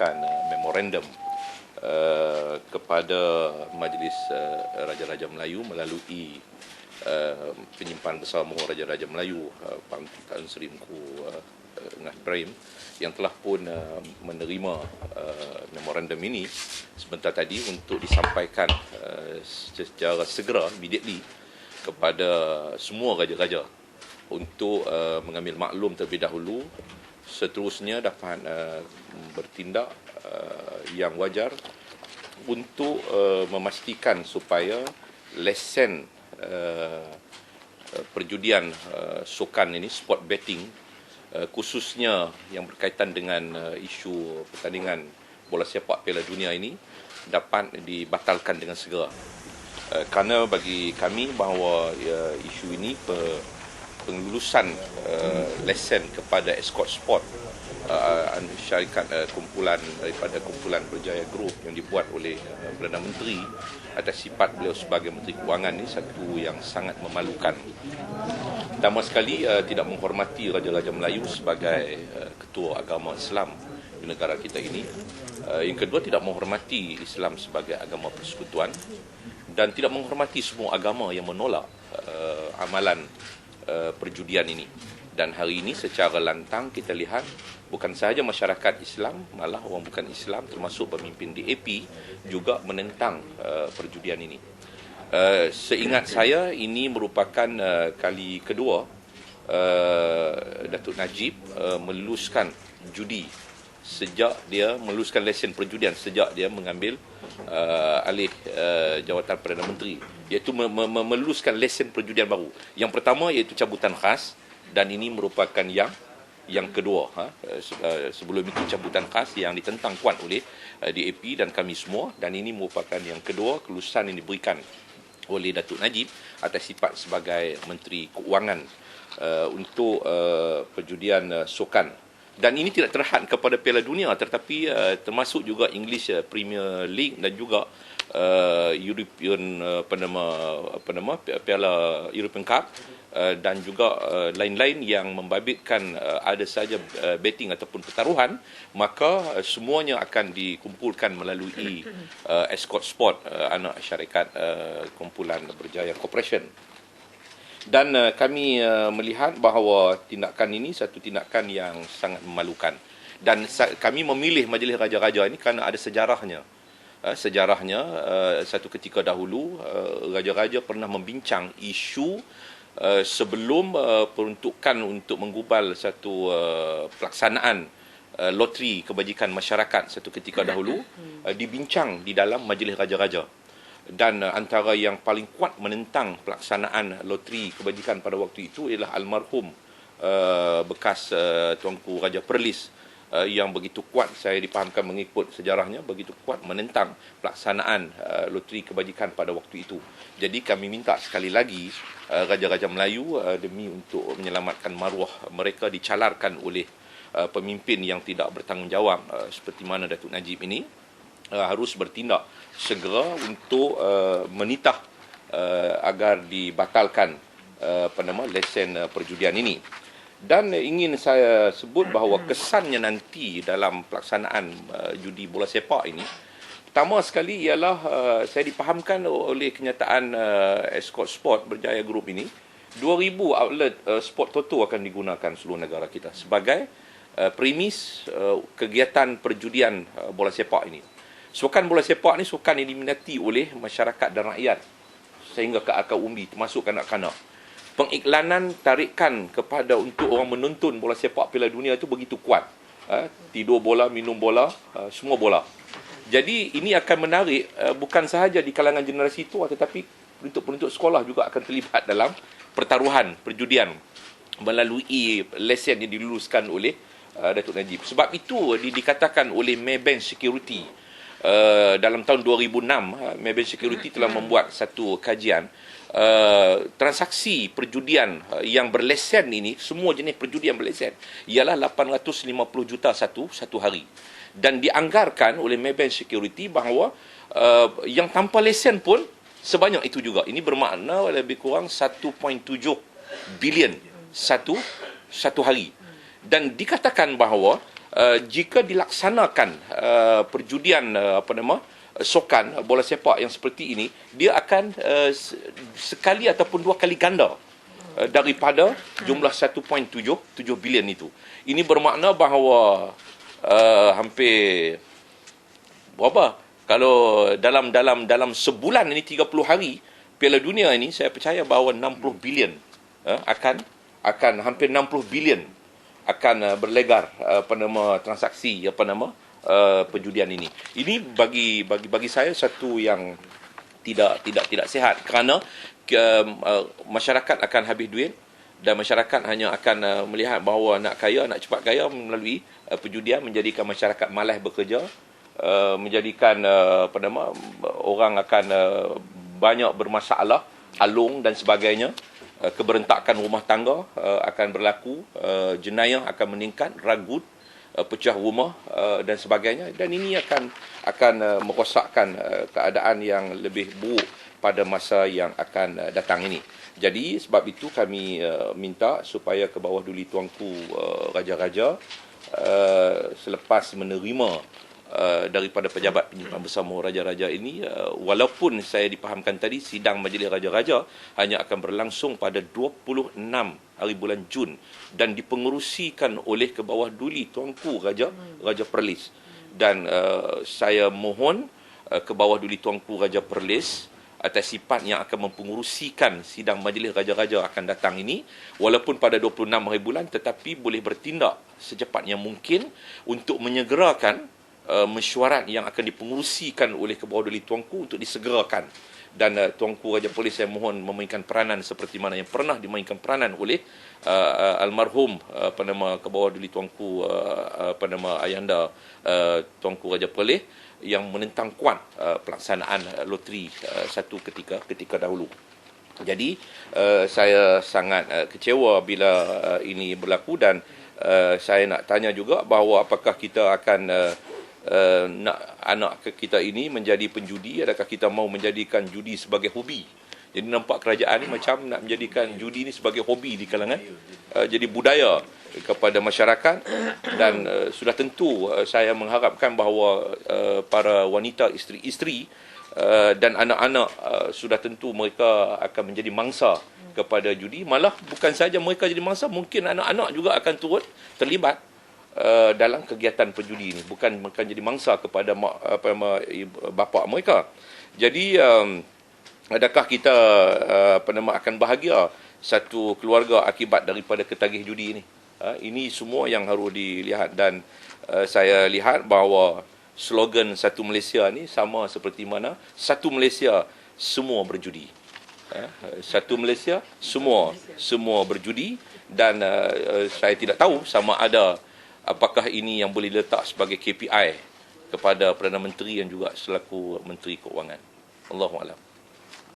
menyerahkan uh, memorandum uh, kepada Majlis uh, Raja-Raja Melayu melalui uh, penyimpan besar Mohon Raja-Raja Melayu uh, Pang Tan Seri Mengku uh, Ngah Ibrahim yang telah pun uh, menerima uh, memorandum ini sebentar tadi untuk disampaikan uh, secara segera immediately kepada semua raja-raja untuk uh, mengambil maklum terlebih dahulu seterusnya dapat uh, bertindak uh, yang wajar untuk uh, memastikan supaya lesen uh, perjudian uh, sukan ini sport betting uh, khususnya yang berkaitan dengan uh, isu pertandingan bola sepak Piala Dunia ini dapat dibatalkan dengan segera. Uh, kerana bagi kami bahawa uh, isu ini pe, penglulusan uh, lesen kepada escort sport uh, syarikat uh, kumpulan daripada kumpulan Berjaya Group yang dibuat oleh uh, Perdana Menteri atas sifat beliau sebagai Menteri Kewangan ini satu yang sangat memalukan. Pertama sekali uh, tidak menghormati Raja-Raja Melayu sebagai uh, ketua agama Islam di negara kita ini. Uh, yang kedua tidak menghormati Islam sebagai agama persekutuan dan tidak menghormati semua agama yang menolak uh, amalan uh, perjudian ini. Dan hari ini secara lantang kita lihat bukan sahaja masyarakat Islam, malah orang bukan Islam termasuk pemimpin DAP juga menentang uh, perjudian ini. Uh, seingat saya ini merupakan uh, kali kedua uh, Datuk Najib uh, meluluskan judi sejak dia meluluskan lesen perjudian sejak dia mengambil uh, alih uh, jawatan Perdana Menteri iaitu me- me- lesen perjudian baru. Yang pertama iaitu cabutan khas dan ini merupakan yang yang kedua ha? sebelum itu cabutan khas yang ditentang kuat oleh uh, DAP dan kami semua dan ini merupakan yang kedua kelulusan yang diberikan oleh Datuk Najib atas sifat sebagai Menteri Keuangan uh, untuk uh, perjudian uh, sukan. Dan ini tidak terhad kepada Piala Dunia tetapi uh, termasuk juga English uh, Premier League dan juga uh, European uh, apa nama apa nama Piala European Cup uh, dan juga uh, lain-lain yang membabitkan uh, ada saja uh, betting ataupun pertaruhan maka uh, semuanya akan dikumpulkan melalui uh, Escort Sport uh, anak syarikat uh, kumpulan Berjaya Corporation dan uh, kami uh, melihat bahawa tindakan ini satu tindakan yang sangat memalukan. Dan kami memilih majlis raja-raja ini kerana ada sejarahnya. Uh, sejarahnya uh, satu ketika dahulu uh, raja-raja pernah membincang isu uh, sebelum uh, peruntukan untuk menggubal satu uh, pelaksanaan uh, loteri kebajikan masyarakat satu ketika dahulu uh, dibincang di dalam majlis raja-raja dan uh, antara yang paling kuat menentang pelaksanaan loteri kebajikan pada waktu itu ialah almarhum uh, bekas uh, tuanku Raja Perlis uh, yang begitu kuat saya dipahamkan mengikut sejarahnya begitu kuat menentang pelaksanaan uh, loteri kebajikan pada waktu itu. Jadi kami minta sekali lagi uh, raja-raja Melayu uh, demi untuk menyelamatkan maruah mereka dicalarkan oleh uh, pemimpin yang tidak bertanggungjawab uh, seperti mana Datuk Najib ini uh, harus bertindak segera untuk uh, menitah uh, agar dibatalkan uh, apa nama lesen uh, perjudian ini. Dan ingin saya sebut bahawa kesannya nanti dalam pelaksanaan uh, judi bola sepak ini pertama sekali ialah uh, saya dipahamkan oleh kenyataan uh, Escort Sport Berjaya Group ini 2000 outlet uh, sport toto akan digunakan seluruh negara kita sebagai uh, premis uh, kegiatan perjudian uh, bola sepak ini. Sukan bola sepak ni sukan yang diminati oleh masyarakat dan rakyat sehingga ke akar umbi termasuk kanak-kanak. Pengiklanan tarikan kepada untuk orang menonton bola sepak Piala Dunia itu begitu kuat. Ha? tidur bola, minum bola, ha? semua bola. Jadi ini akan menarik uh, bukan sahaja di kalangan generasi tua tetapi penuntut-penuntut sekolah juga akan terlibat dalam pertaruhan perjudian melalui lesen yang diluluskan oleh uh, Datuk Najib. Sebab itu di, dikatakan oleh Maybank Security uh, dalam tahun 2006 uh, Maybank Security telah membuat satu kajian uh, transaksi perjudian uh, yang berlesen ini semua jenis perjudian berlesen ialah 850 juta satu satu hari dan dianggarkan oleh Maybank Security bahawa uh, yang tanpa lesen pun sebanyak itu juga. Ini bermakna lebih kurang 1.7 bilion satu satu hari. Dan dikatakan bahawa uh, jika dilaksanakan uh, perjudian uh, apa nama sokan bola sepak yang seperti ini dia akan uh, sekali ataupun dua kali ganda uh, daripada jumlah 1.7 7 bilion itu. Ini bermakna bahawa uh, hampir berapa? Kalau dalam dalam dalam sebulan ini 30 hari Piala Dunia ini saya percaya bahawa 60 bilion uh, akan akan hampir 60 bilion akan uh, berlegar uh, apa nama transaksi apa nama uh, perjudian ini. Ini bagi bagi bagi saya satu yang tidak tidak tidak sehat kerana uh, uh, masyarakat akan habis duit dan masyarakat hanya akan uh, melihat bahawa nak kaya nak cepat kaya melalui uh, perjudian menjadikan masyarakat malas bekerja uh, menjadikan uh, apa nama orang akan uh, banyak bermasalah alung dan sebagainya uh, keberentakan rumah tangga uh, akan berlaku uh, jenayah akan meningkat ragut uh, pecah rumah uh, dan sebagainya dan ini akan akan uh, merosakkan uh, keadaan yang lebih buruk pada masa yang akan uh, datang ini. Jadi sebab itu kami uh, minta supaya ke bawah duli tuanku uh, raja-raja uh, selepas menerima Uh, daripada pejabat penyimpan bersama raja-raja ini uh, walaupun saya dipahamkan tadi sidang majlis raja-raja hanya akan berlangsung pada 26 hari bulan Jun dan dipengerusikan oleh ke bawah duli tuanku raja raja Perlis. Dan uh, saya mohon uh, ke bawah duli tuanku raja Perlis atas sifat yang akan mempengurusikan sidang majlis raja-raja akan datang ini walaupun pada 26 hari bulan tetapi boleh bertindak secepatnya mungkin untuk menyegerakan uh, mesyuarat yang akan dipengurusikan oleh kebawah duli tuanku untuk disegerakan dan uh, tuanku Raja Polis saya mohon memainkan peranan seperti mana yang pernah dimainkan peranan oleh uh, uh, almarhum uh, apa nama kebawah duli tuanku uh, apa nama ayanda uh, tuanku Raja Polis yang menentang kuat uh, pelaksanaan uh, loteri uh, satu ketika ketika dahulu. Jadi uh, saya sangat uh, kecewa bila uh, ini berlaku dan uh, saya nak tanya juga bahawa apakah kita akan uh, uh, nak anak kita ini menjadi penjudi adakah kita mau menjadikan judi sebagai hobi? Jadi nampak kerajaan ini macam nak menjadikan judi ini sebagai hobi di kalangan uh, jadi budaya kepada masyarakat. Dan uh, sudah tentu uh, saya mengharapkan bahawa uh, para wanita isteri-isteri uh, dan anak-anak uh, sudah tentu mereka akan menjadi mangsa kepada judi. Malah bukan saja mereka jadi mangsa mungkin anak-anak juga akan turut terlibat uh, dalam kegiatan penjudi ini bukan bukan jadi mangsa kepada mak, apa nama bapa mereka. Jadi um, adakah kita uh, apa nama akan bahagia satu keluarga akibat daripada ketagih judi ini uh, ini semua yang harus dilihat. Dan uh, saya lihat bahawa slogan satu Malaysia ni sama seperti mana satu Malaysia semua berjudi. Uh, satu Malaysia semua semua berjudi. Dan uh, saya tidak tahu sama ada apakah ini yang boleh letak sebagai KPI kepada Perdana Menteri yang juga selaku Menteri Keuangan. Allahuakbar.